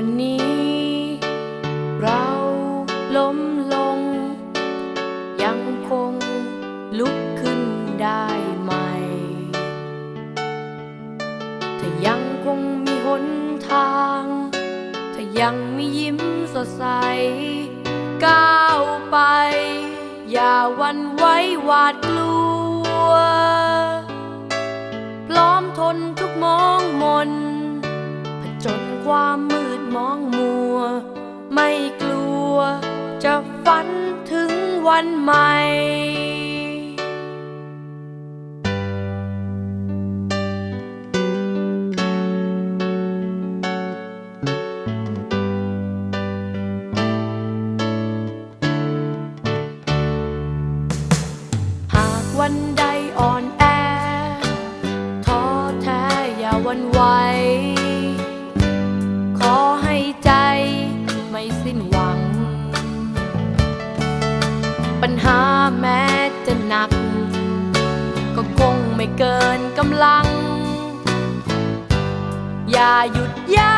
วันนี้ เราล้มลง ยังคงลุกขึ้นได้ใหม่ถ้ายังคงมีหนทาง ถ้ายังมียิ้มสดใส ก้าวไป อย่าวันไว้หวาดกลัว พร้อมทนทุกมองมนผจญความมืด มองมัว ไม่กลัว จะฝันถึงวันใหม่หากวันใดอ่อนแอท้อแท้อย่าวันไหว ไม่เกินกำลัง อย่าหยุดยั้ง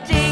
D.